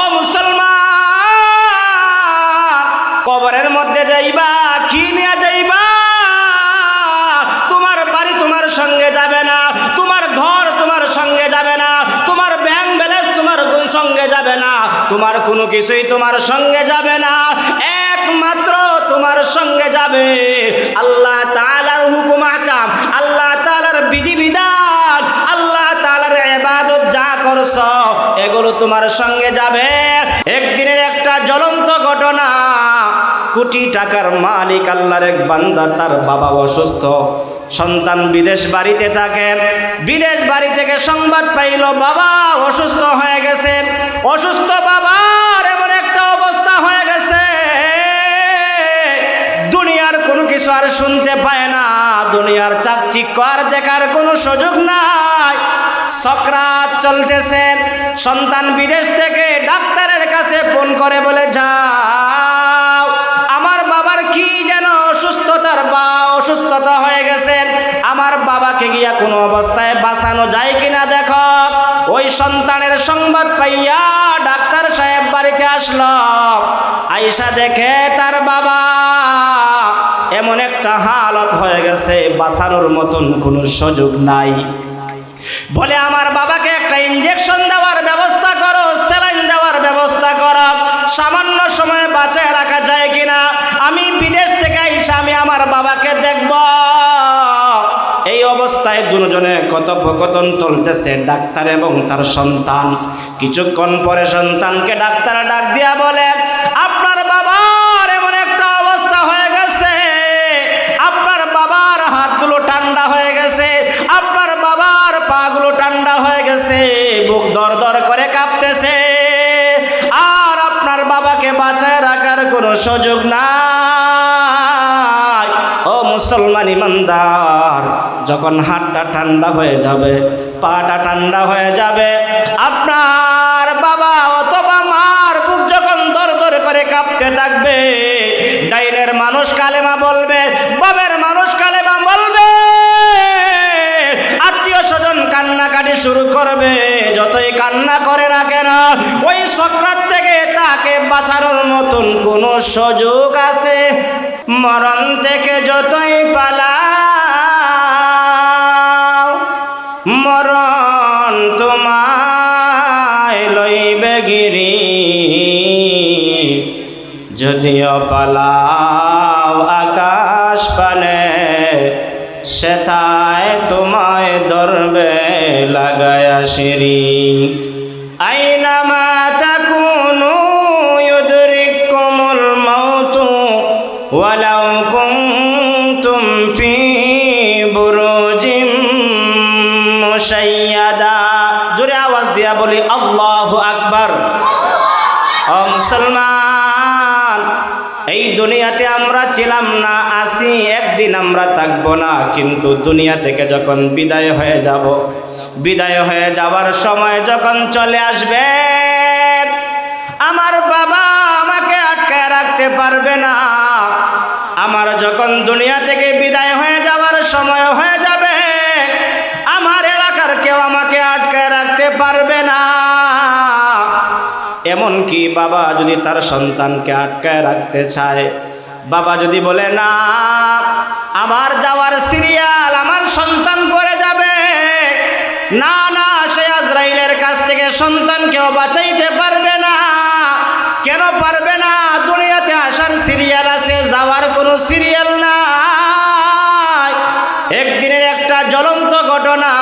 ও মুসলমান, কবরের মধ্যে যাইবা, কি নিয়ে যাইবা? তোমার বাড়ি তোমার সঙ্গে যাবে না, তোমার ঘর তোমার সঙ্গে যাবে না, তোমার ব্যাংক ব্যালেন্স তোমার সঙ্গে যাবে না, তোমার কোনো কিছুই তোমার সঙ্গে যাবে না, একমাত্র তোমার সঙ্গে যাবে। আল্লাহ তাআলার হুকুম আকাম, আল্লাহ তাআলার বিধিবিধান ইবাদত যা করছ, এগুলো তোমার সঙ্গে যাবে। একদিনের একটা জ্বলন্ত ঘটনা, কোটি টাকার মালিক আল্লাহর এক বান্দা তার বাবা অসুস্থ। সন্তান বিদেশ বাড়িতে থাকে, বিদেশ বাড়ি থেকে সংবাদ পাইল, বাবা অসুস্থ হয়ে গেছে। অসুস্থ বাবার এমন একটা অবস্থা হয়ে গেছে, দুনিয়ার কোনো কিছু আর শুনতে পায় না, দুনিয়ার চাকচিক্য আর দেখার কোনো সুযোগ নাই। সকরাত চলতেছে। সন্তান বিদেশ থেকে ডাক্তারের কাছে ফোন করে বলে, যাও, আমার বাবার কি যেন অসুস্থতার বা অসুস্থতা হয়ে গেছে। আমার বাবাকে গিয়া কোনো অবস্থায় বাঁচানো যায় কিনা দেখো। ওই সন্তানের সংবাদ পাইয়া ডাক্তার সাহেব বাড়িতে আসলো। আইসা দেখে তার বাবা এমন একটা হালত হয়ে গেছে, বাঁচানোর মতন কোনো সুযোগ নাই। বলে, আমার বাবাকে একটা ইঞ্জেকশন দেওয়ার ব্যবস্থা করো স্যালাইন দেওয়ার ব্যবস্থা করো। সামান্য সময় বাঁচায় রাখা যায় কিনা? আমি বিদেশ থেকে এসে আমি আমার বাবাকে দেখব। এই অবস্থায় দুজনে কথোপকথন চলতেছে, ডাক্তার এবং তার সন্তান। কিছুক্ষণ পরে সন্তানকে ডাক্তার ডাক দিয়া বলে আপনার গেছে বুক দর দর করে কাঁপতেছে। আর আপনার বাবাকে বাঁচায় রাখার কোনো সুযোগ নাই। ও মুসলমান ইমানদার, যখন হাতটা ঠান্ডা হয়ে যাবে, পাটা ঠান্ডা হয়ে যাবে, আপনার বাবা অথবা মার বুক যখন দর দর করে কাঁপতে থাকবে, ডাইনের মানুষ কালেমা বলবে শুরু করবে, যতই কান্না করে না কেন, ওই সক্রাত থেকে তাকে বাঁচানোর মতন কোনো সুযোগ আছে। মরণ থেকে যতই পালাও, মরণ তোমায় লইবে গিরি। যদিও পালাও আকাশ পানে, সেথায় তোমায় ধরবে। লাগায়া সিঁড়ি। আইনামা দুনিয়াতে আমরা ছিলাম না, আসি, একদিন আমরা থাকব না। কিন্তু দুনিয়া থেকে যখন বিদায় হয়ে যাব, বিদায় হয়ে যাওয়ার সময় যখন চলে আসবে, আমার বাবা আমাকে আটকায় রাখতে পারবে না। আমার যখন দুনিয়া থেকে বিদায় হয়ে যাওয়ার সময় হয়ে যাবে এমনকি বাবা যদি তার সন্তানকে আটকায় রাখতে চায়, বাবা যদি বলে, না, আমার যাওয়ার সিরিয়াল আমার সন্তান পরে যাবে। না না, সে আজরাইলের কাছ থেকে সন্তানকেও বাঁচাইতে পারবে না। কেন পারবে না? দুনিয়াতে আসার সিরিয়াল আছে, যাওয়ার কোনো সিরিয়াল নাই। একদিনের একটা জ্বলন্ত ঘটনা।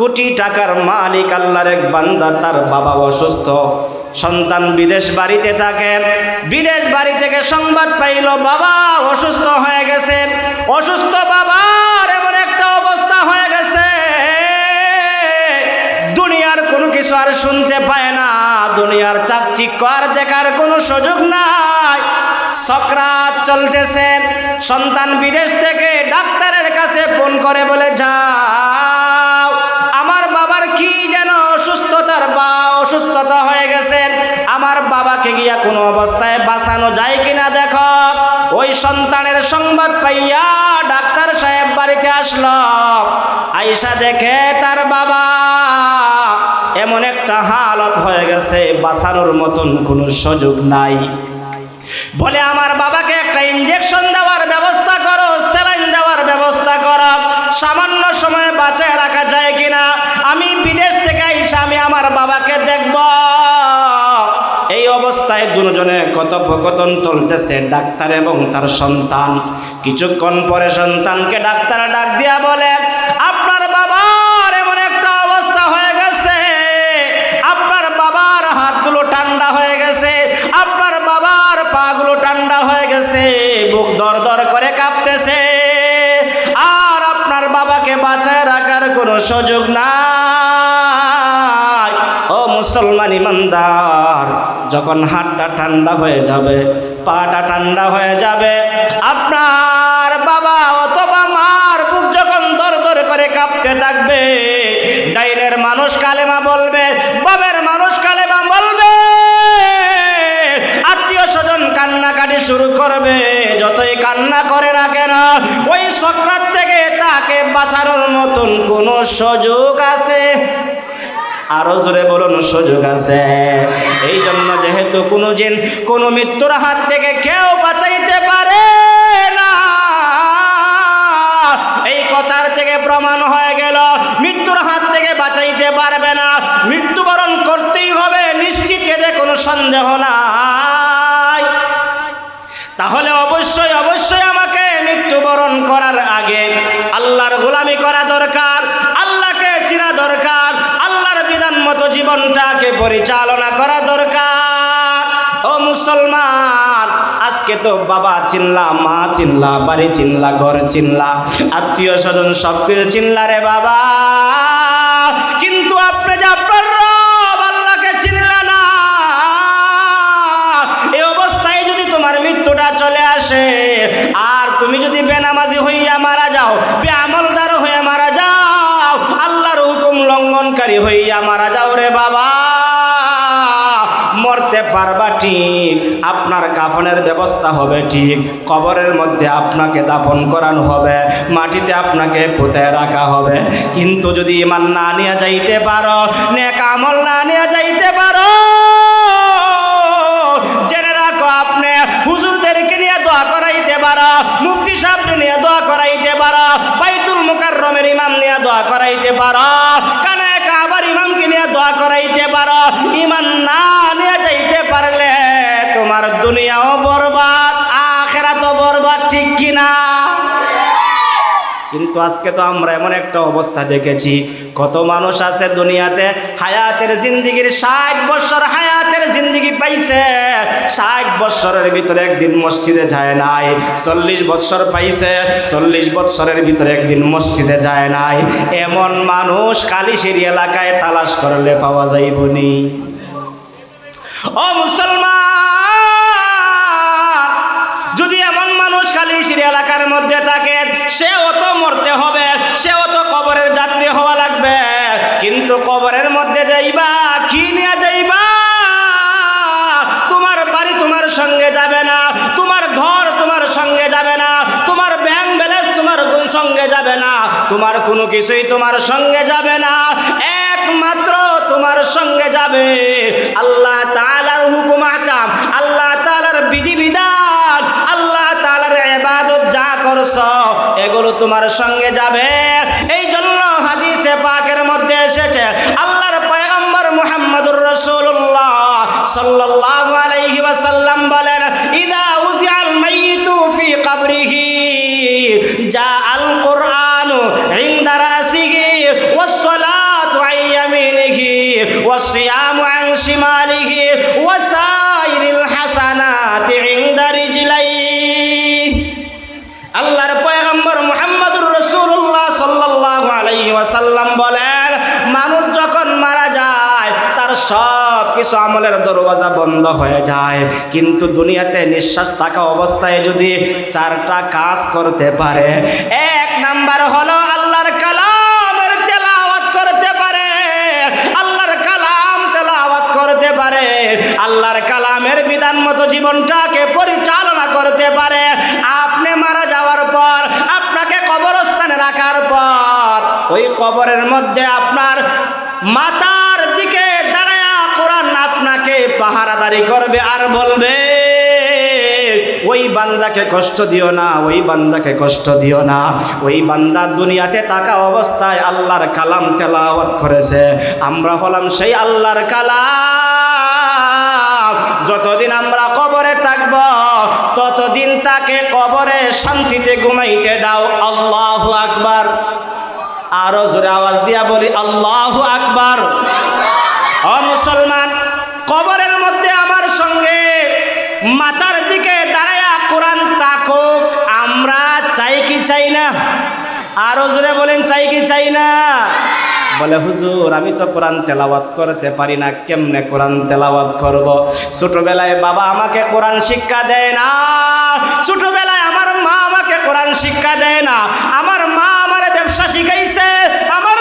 কোটি টাকার মালিক, আল্লাহর এক বান্দা, তার বাবা অসুস্থ। সন্তান বিদেশ বাড়িতে থাকে। বিদেশ বাড়ি থেকে সংবাদ পাইল, বাবা অসুস্থ হয়ে গেছে। অসুস্থ বাবার এমন একটা অবস্থা হয়ে গেছে। দুনিয়ার কোনো কিছু আর শুনতে পায় না। দুনিয়ার চাকচিক্য আর দেখার কোনো সুযোগ নাই। সকরাত চলতেছে। সন্তান বিদেশ থেকে ডাক্তারের কাছে ফোন করে বলে যাও বাবাকে গিয়া কোনো অবস্থায় বাঁচানো যায় কিনা দেখো। ওই সন্তানের সংবাদ পাইয়া ডাক্তার সাহেব বাড়িতে আসলো। আইসা দেখে তার বাবা, এমন একটা হালত হয়ে গেছে, বাঁচানোর মতন কোনো সুযোগ নাই। বলে, আমার বাবাকে একটা ইঞ্জেকশন দেওয়ার ব্যবস্থা করো স্যালাইন দেওয়ার ব্যবস্থা করো। সামান্য সময়ে বাঁচায় রাখা যায় কিনা? আমি বিদেশ থেকে এসে দুজনে কথোপকথন চলতেছে ডাক্তার এবং তার সন্তান। কিছুক্ষণ পরে সন্তানকে ডাক্তার ডাক দিয়া বলে, আপনার বাবার এমন একটা অবস্থা হয়ে গেছে। আপনার বাবার হাতগুলো ঠান্ডা হয়ে গেছে। আপনার বাবার পাগুলো ঠান্ডা হয়ে গেছে। বুক দর দর করে কাঁপতেছে। আর আপনার বাবাকে বাঁচায় রাখার কোনো সুযোগ নাই। মুসলমান ইমানদার। যখন হাতটা ঠান্ডা হয়ে যাবে, পাটা ঠান্ডা হয়ে যাবে, আপনার বাবা অথবা মার বুক যখন দর দর করে কাঁপতে থাকবে, ডাইনের মানুষ কালেমা বলবে বাবের মানুষ কালেমা বলবে, আত্মীয় স্বজন কান্নাকাটি শুরু করবে, যতই কান্না করে না কেন, ওই সক্রাত থেকে তাকে বাঁচানোর মতন কোনো সুযোগ আছে? আরও জোরে বলুন, সুযোগ আছে। এই জন্য যেহেতু কোনো দিন কোনো মৃত্যুর হাত থেকে কেউ বাঁচাইতে পারে না, এই কথার থেকে প্রমাণ হয়ে গেল, মৃত্যুর হাত থেকে বাঁচাইতে পারবে না। মৃত্যুবরণ করতেই হবে, নিশ্চিত এতে কোনো সন্দেহ নাই। তাহলে অবশ্যই অবশ্যই আমাকে মৃত্যুবরণ করার আগে আল্লাহর গোলামি করা দরকার, আল্লাহকে চিনা দরকার আল্লাহর মতো জীবনটাকে পরিচালনা করা দরকার। ও মুসলমান, আজকে তো বাবা চিনলা মা চিনলা বাড়ি চিনলা ঘর চিনলা আত্মীয় স্বজন সব কিছু চিনলা রে বাবা। কিন্তু আপনি যে আপনার রব আল্লাহকে চিনলা না এই অবস্থায় যদি তোমার মৃত্যুটা চলে আসে আর হুকুম হইয়া মারা যাও রে বাবা। মরতে পারবা ঠিক, আপনার কাফনের ব্যবস্থা হবে ঠিক, কবরের মধ্যে আপনাকে দাফন করানো হবে, মাটিতে আপনাকে পুঁতে রাখা হবে। কিন্তু যদি ইমান না নিয়ে যাইতে পারো, নেক আমল না নিয়ে যাইতে পারো, জেনে রাখো আপনি, হুজুরদেরকে নিয়ে দোয়া করাইতে পারো, মুফতি সাহেবকে নিয়ে দোয়া করাইতে পারো, বাইতুল মুকাররমের ইমাম নিয়ে দোয়া করাইতে পারো, কানে দোয়া করাইতে পারো। ইমান না নিয়ে যাইতে পারলে তোমার দুনিয়াও বরবাদ আখেরা তো বরবাদ, ঠিক কিনা? কিন্তু আজকে তো আমরা এমন একটা অবস্থা দেখেছি। কত মানুষ আছে দুনিয়াতে, হায়াতের জিন্দিগির ষাট বছর হায়াতের জিন্দিগি পাইছে। ষাট বছরের ভিতরে একদিন মসজিদে যায় নাই, চল্লিশ বছর পাইছে, চল্লিশ বছরের ভিতরে একদিন মসজিদে যায় নাই। এমন মানুষ কালিশির এলাকায় তালাশ করলে পাওয়া যাইবনি। ও মুসলমান! মধ্যে থাকে, সেও তো মরতে হবে, সেও তো কবরের যাত্রী হওয়া লাগবে। কিন্তু কবরের মধ্যে যাইবা, কি নিয়ে যাইবা? তোমার বাড়ি তোমার সঙ্গে যাবে না, তোমার ঘর তোমার সঙ্গে যাবে না, তোমার ব্যাংক ব্যালেন্স তোমার সঙ্গে যাবে না, তোমার কোনো কিছুই তোমার সঙ্গে যাবে না। একমাত্র তোমার সঙ্গে যাবে। আল্লাহ তাআলার হুকুম, আকাম, আল্লাহ তালার বিধিবিধান করছ, এগুলো তোমার সঙ্গে যাবে। এই জন্য হাদিসে পাকের মধ্যে এসেছে, আল্লাহর পয়গম্বর মুহাম্মদুর রসুল্লাহ সাল্লাল্লাহু আলাইহি ওয়াসাল্লাম বলেন, ইদা উজিআল মাইয়িতু ফি কবরিহি কিছু আমলের দরওয়াজা বন্ধ হয়ে যায়। কিন্তু দুনিয়াতে নিঃশ্বাস থাকা অবস্থায় যদি চারটা কাজ করতে পারে, এক নাম্বার হলো আল্লাহর কালামের তেলাওয়াত করতে পারে। আল্লাহর কালাম তেলাওয়াত করতে পারে। আল্লাহর কালামের বিধান মতো জীবনটাকে পরিচালনা করতে পারে। আপনি মারা যাওয়ার পর, আপনাকে কবরস্থানে রাখার পর, ওই কবরের মধ্যে আপনার দিকে পাহারাদারি করবে আর বলবে ওই বান্দাকে কষ্ট দিও না ওই বান্দাকে কষ্ট দিও না। ওই বান্দা দুনিয়াতে থাকা অবস্থায় আল্লাহর কালাম তেলাওয়াত করেছে। আমরা হলাম সেই আল্লাহর কালাম। যতদিন আমরা কবরে থাকব ততদিন তাকে কবরে শান্তিতে ঘুমাইতে দাও। আল্লাহ আকবার। আরও জোরে আওয়াজ দিয়া বলি আল্লাহ আকবার। কবরের মধ্যে আমার সঙ্গে মাথার দিকে দাঁড়ায়া কোরআন তাকুক আমরা চাই কি চাই না? আরও জোরে বলেন, চাই কি চাই না? বলে, হুজুর, আমি তো কোরআন তেলাওয়াত করতে পারি না, কেমনে কোরআন তেলাওয়াত করব? ছোটবেলায় বাবা আমাকে কোরআন শিক্ষা দেয় না। ছোটবেলায় আমার মা আমাকে কোরআন শিক্ষা দেয় না। আমার মা আমার ব্যবসা শিখাইছে, আমার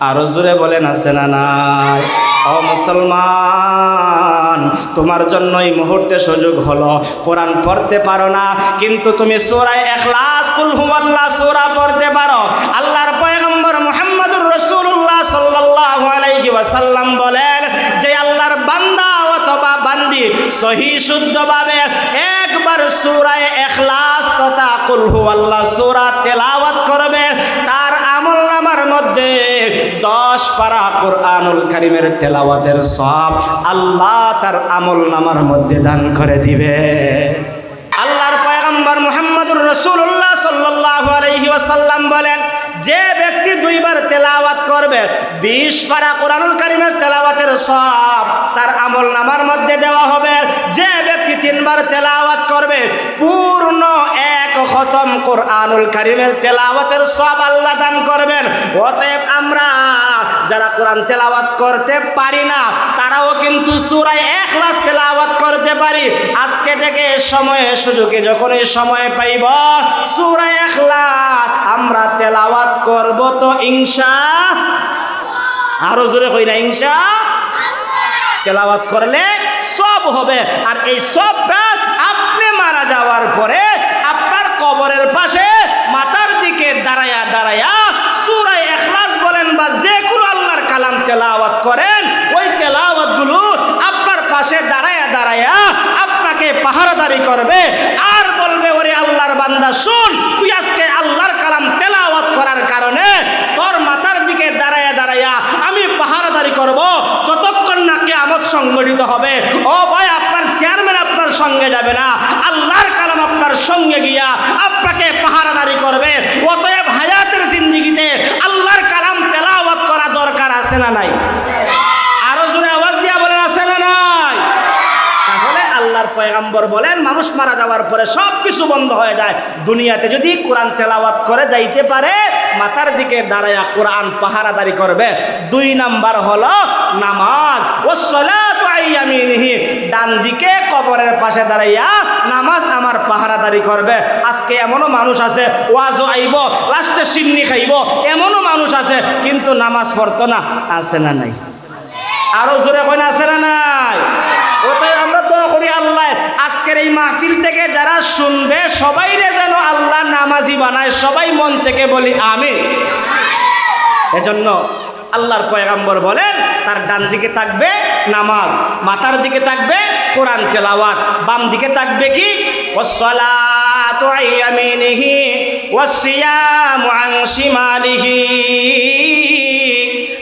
আরও জোরে বলেন, আছে না নাই? ও মুসলমান, তোমার জন্য এই মুহূর্তে সুযোগ হলো। কোরআন পড়তে পারো না, কিন্তু তুমি সোরায় এখলাস কুল হুয়াল্লাহ সোরা পড়তে পারো। আল্লাহর পয়গম্বর মুহাম্মদুর রাসূলুল্লাহ সাল্লাল্লাহু আলাইহি ওয়াসাল্লাম বলেন, যে আল্লাহর বান্দা অথবা বান্দি সহি শুদ্ধভাবে একবার সূরায় ইখলাস তথা কুল হুয়াল্লাহ সূরা তেলাওয়াত করবে দশ পারা কোরআনুল কারিমের তেলাওয়াতের সব আল্লাহ তার আমল নামার মধ্যে দান করে দিবে। আল্লাহর পয়গম্বর মোহাম্মদুর রসুল্লাহ সাল্লাহ আলহি ওয়াসাল্লাম বলেন যে ব্যক্তি দুইবার তেলাওয়াত করবে, বিশ পারা কোরআনুল কারিমের তেলাওয়াতের সব তার আমল নামার মধ্যে দেওয়া হবে। যে ব্যক্তি তিনবার তেলাওয়াত করবে, পূর্ণ এক খতম কোরআনুল কারিমের তেলাওয়াতের সব আল্লাহ দান করবেন। অতএব আমরা যারা কোরআন তেলাওয়াত করতে পারি না, তারাও কিন্তু সুরায় এখলাস তেলাওয়াত করতে পারি। আজকে থেকে সময়ে, সুযোগে যখন সময় পাইব, সুরায় এখলাস আমরা তেলাওয়াত করব তো ইনশা আরও জোরে কই না ইনশা তেলাওয়াত করলে সব হবে। আর এই সবটা আপনি মারা যাওয়ার পরে আপনার কবরের পাশে মাথার দিকে দাঁড়ায়া দাঁড়ায়া সুরায় এখলাস বলেন বা যে কোনো আল্লাহর কালাম তেলাওয়াত করেন, ওই তেলাওয়াতগুলো আপনার পাশে দাঁড়ায়া দাঁড়ায়া আপনাকে পাহারাদারি করবে। আর বলবে, ওরে আল্লাহর বান্দা, শুন, তুই আজকে করার কারণে তোর মাথার দিকে দাঁড়ায়া দাঁড়ায়া আমি পাহারাদারি করব, যতক্ষণ না কেয়ামত সংগঠিত হবে। ও ভাই, আপনার চেয়ারম্যান আপনার সঙ্গে যাবে না। আল্লাহর কালাম আপনার সঙ্গে গিয়া আপনাকে পাহারাদারি করবে। অতএব হায়াতের জিন্দিগিতে আল্লাহর কালাম তেলাওয়াত করা দরকার আছে না নাই? আরও জোরে আওয়াজ দিয়া বলেন, আছে না নাই? আল্লাহর পয়গাম্বর বলেন, মানুষ মারা যাওয়ার পরে সব কিছু বন্ধ হয়ে যায়। দুনিয়াতে যদি কোরআন তেলাওয়াত করে যাইতে পারে মাথার দিকে দাঁড়ায়া কোরআন পাহারাদারি করবে। দুই নাম্বার হলো নামাজ। ও সলাতু আইয়ামিনিহি ডান দিকে কবরের পাশে দাঁড়াইয়া নামাজ আমার পাহারাদারি করবে। আজকে এমনও মানুষ আছে, ওয়াজও আইব, লাস্টে সিন্নি খাইব, এমনও মানুষ আছে, কিন্তু নামাজ পড়তো না, আছে না নাই? আরও জোরে কইনা, আছে না নাই ওটাই আমরা দোয়া করি আল্লাহ আজকের এই মাহফিল থেকে যারা শুনবে সবাই রে যেন আল্লাহ নামাজি বানায়, সবাই মন থেকে বলি আমি এজন্য আল্লাহর পয়গাম্বর বলেন, তার ডান দিকে থাকবে নামাজ, মাথার দিকে থাকবে কোরআন তেলাওয়াত, বাম দিকে থাকবে কি?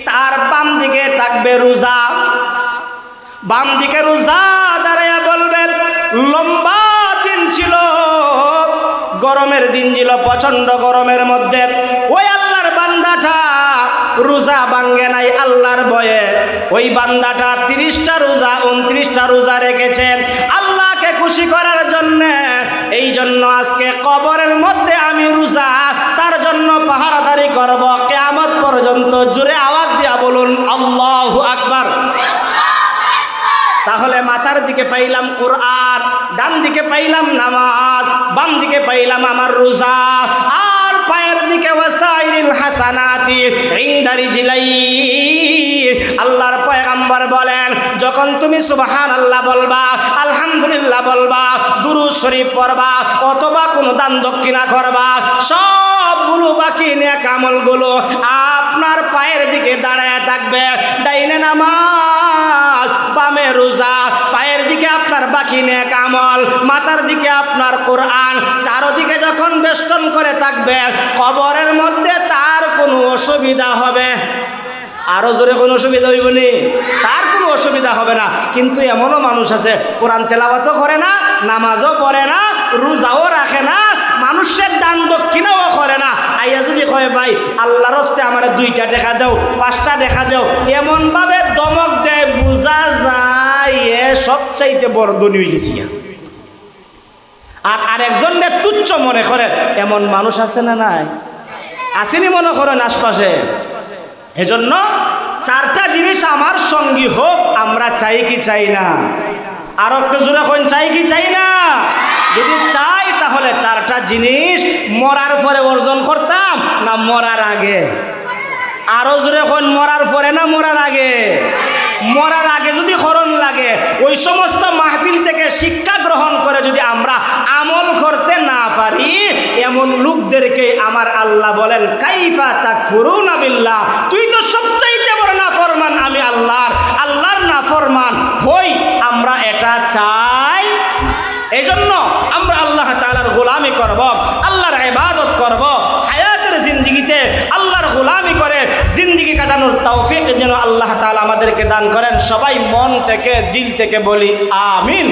তার বাম দিকে থাকবে রোজা। বাম দিকে রোজা বলবেন লম্বা দিন ছিল। গরমের দিন ছিল প্রচণ্ড গরমের মধ্যে। ওই আল্লাহর বান্দাটা রোজা ভাঙ্গে নাই আল্লাহর বয়ে ওই বান্দাটা তিরিশটা রোজা, উনত্রিশটা রোজা রেখেছে আল্লাহকে খুশি করার জন্য। এই জন্য আজকে কবরের মধ্যে আমি রোজা, তার জন্য পাহারাদারি করব। কেয়ামত পর্যন্ত জুড়ে আওয়াজ দিয়া বলুন, আল্লাহ আকবার। তাহলে মাথার দিকে পাইলাম কোরআন, ডান দিকে পাইলাম নামাজ, বাম দিকে পাইলাম আমার রোজা, আর পায়ের দিকে আল্লাহর পয়গাম্বর বলেন, যখন তুমি সুবহান আল্লাহ বলবা, আলহামদুলিল্লাহ বলবা দুরু শরীফ পড়বা, অথবা কোনো দান দক্ষিণা করবা, সবগুলো বাকি নেক আমলগুলো আপনার পায়ের দিকে দাঁড়ায় থাকবে, ডাইনে নামাজ। নেক আমল। দিকে আপনার কোরআন, চারোদিকে যখন বেষ্টন করে থাকবে, কবরের মধ্যে তার কোনো অসুবিধা হবে। আরও জোরে কোনো অসুবিধা হইব তার কোনো অসুবিধা হবে না। কিন্তু এমনও মানুষ আছে, কোরআন তেলাওয়াতও করে না, নামাজও পড়ে না, রোজাও রাখে না, মানুষের দান দক্ষিণাও করে না। আইয়া যদি কয়, ভাই, আল্লাহর হস্তে আমার দুইটা দেখা দেও, পাঁচটা দেখা দেও। এমনভাবে দমক দেয়, বোঝা যায় সবচাইতে বড় ধনী হয়ে গেছি আর আরেকজনকে তুচ্ছ মনে করে, এমন মানুষ আছে না নাই? আসেনি মনে করেন আশপাশে। এজন্য চারটা জিনিস আমার সঙ্গী হোক, আমরা চাই কি চাই না। আর একটু জোরে কোন চাই কি চাই না? যদি চাই, তাহলে চারটা জিনিস মরার পরে অর্জন করতাম না মরার আগে? আরও জোরে কোন মরার পরে না মরার আগে? মরার আগে যদি হরণ লাগে, ওই সমস্ত মাহফিল থেকে শিক্ষা গ্রহণ করে যদি আমরা আমল করতে না পারি, এমন লোকদেরকে আমার আল্লাহ বলেন, কাইফা তাক ফুরুন বিল্লাহ, তুই তো সবচাইতে বড় না ফরমান আমি আল্লাহর আল্লাহর না ফরমান হই, আমরা এটা চাই। এই জন্য আমরা আল্লাহ তালার গোলামি করব, আল্লাহর ইবাদত করব, হায়াতের জিন্দিগিতে আল্লাহর গোলামি করে জিন্দিগি কাটানোর তৌফিক যেন আল্লাহ তাআলা আমাদেরকে দান করেন। সবাই মন থেকে দিল থেকে বলি আমিন।